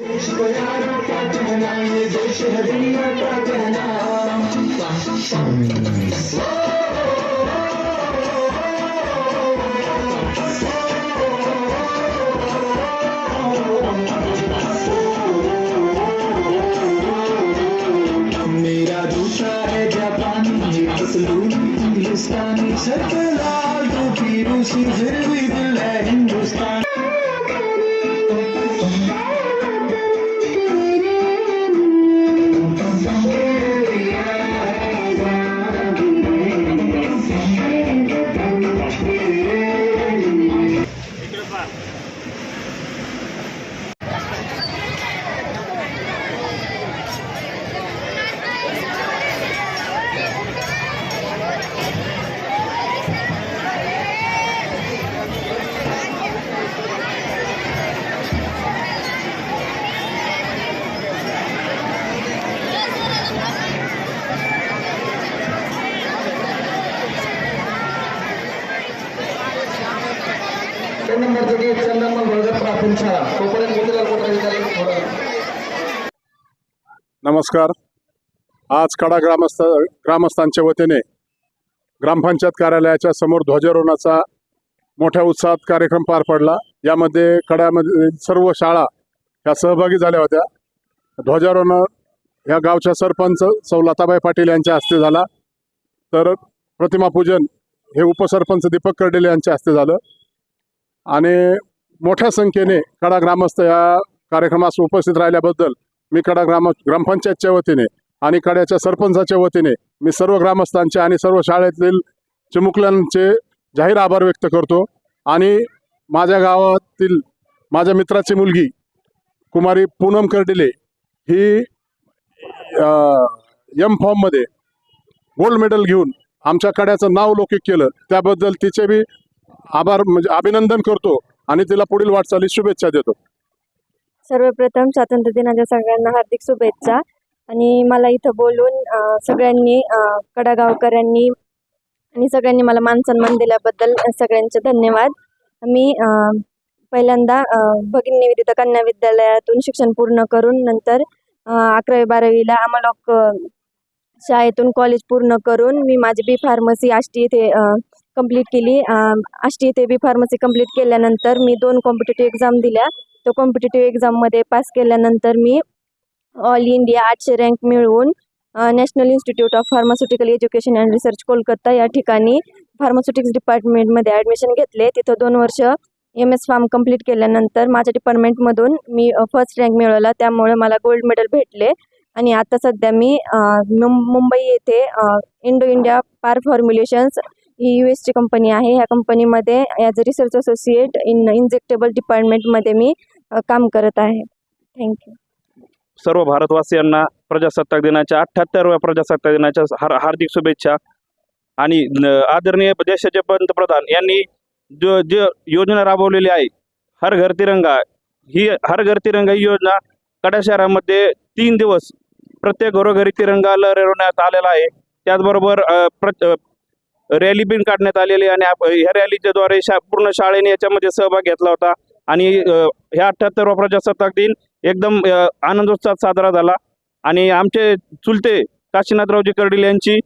देश को यार का कहना ये देश है दुनिया का कहना मेरा दूसरा है जापानी हिंदुस्तानी शक्ल लाल तो फिर उसी फिर भी दिल है हिंदुस्तान। चंदनमल भगत प्राथमिक शाळा तोपर्यंत मोतीलाल नमस्कार. आज कडा ग्रामस्थ ग्रामस्थांच्या वतीने ग्रामपंचायत कार्यालयाच्या समोर ध्वजारोहणाचा मोठ्या उत्साहात कार्यक्रम पार पडला. यामध्ये कड्यामध्ये सर्व शाळा ह्या सहभागी झाल्या होत्या. ध्वजारोहण ह्या गावच्या सरपंच सौ लताबाई पाटील यांच्या हस्ते झाला. तर प्रतिमापूजन हे उपसरपंच दीपक कर्डेले यांच्या हस्ते झालं. आणि मोठ्या संख्येने कडा ग्रामस्थ या कार्यक्रमास उपस्थित राहिल्याबद्दल मी कडा ग्राम ग्रामपंचायतच्या वतीने आणि कड्याच्या सरपंचाच्या वतीने मी सर्व ग्रामस्थांचे आणि सर्व शाळेतील चिमुकल्यांचे जाहीर आभार व्यक्त करतो. आणि माझ्या गावातील माझ्या मित्राची मुलगी कुमारी पूनम कर्डिले ही एम फॉर्ममध्ये गोल्ड मेडल घेऊन आमच्या कड्याचं नाव लौकिक केलं. त्याबद्दल तिचे बी आभार म्हणजे अभिनंदन करतो आणि तिला पुढील वाटचाली शुभेच्छा देतो. सर्वप्रथम स्वातंत्र्य दिनाच्या सगळ्यांना हार्दिक शुभेच्छा. आणि मला इथं बोलून सगळ्यांनी कडागावकरांनी आणि सगळ्यांनी मला मान सन्मान दिल्याबद्दल सगळ्यांचे धन्यवाद. मी पहिल्यांदा भगिनी निवेदिता कन्या विद्यालयातून शिक्षण पूर्ण करून नंतर अकरावी बारावीला आम्हाला शाळेतून कॉलेज पूर्ण करून मी माझी बी फार्मसी आष्टी येथे कंप्लीट केली. आष्टी येथे बी फार्मसी कंप्लीट केल्यानंतर मी दोन कॉम्पिटेटिव्ह एक्झाम दिल्या. तो कॉम्पिटेटिव्ह एक्झाममध्ये पास केल्यानंतर मी ऑल इंडिया आठशे रँक मिळवून national institute of pharmaceutical education and research Kolkata या ठिकाणी फार्मास्युटिक्स डिपार्टमेंटमध्ये ॲडमिशन घेतले. तिथं दोन वर्ष एम एस फार्म कंप्लीट केल्यानंतर माझ्या डिपार्टमेंटमधून मी फर्स्ट रँक मिळवला. त्यामुळे मला गोल्ड मेडल भेटले. आणि आता सध्या मी मुंबई येथे इंडो इंडिया पार फॉर्म्युलेशन्स ही यू एसची कंपनी आहे. ह्या कंपनीमध्ये as a research associate in injectable डिपार्टमेंटमध्ये मी काम करत आहे. थँक्यू सर्व भारतवासियांना प्रजासत्ताक दिनाच्या अठ्ठ्याहत्तरव्या प्रजासत्ताक दिनाच्या हार हार्दिक शुभेच्छा. आणि आदरणीय देशाचे पंतप्रधान यांनी जो जे योजना राबवलेली आहे हर घर तिरंगा ही हर घर तिरंगा ही योजना कडा शहरामध्ये तीन दिवस प्रत्येक घरोघरी तिरंगा लहरवण्यात आलेला आहे. त्याचबरोबर रॅली बिन काढण्यात आलेली आहे आणि ह्या रॅलीच्या द्वारे शा पूर्ण शाळेने याच्यामध्ये सहभाग घेतला होता. आणि ह्या अठ्ठ्याहत्तरवा प्रजासत्ताक दिन एकदम अ, आनंदोत्साहात साजरा झाला. आणि आमचे चुलते काशीनाथरावजी कर्डिले यांची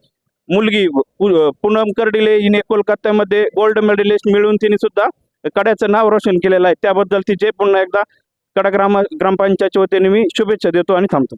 मुलगी पु- पूनम कर्डिले हिने कोलकात्यामध्ये गोल्ड मेडलिस्ट मिळवून तिने सुद्धा कड्याचं नाव रोशन केलेलं आहे. त्याबद्दल तिचे पुन्हा एकदा कडा ग्राम ग्रामपंचायतच्या वतीने मी शुभेच्छा देतो आणि थांबतो.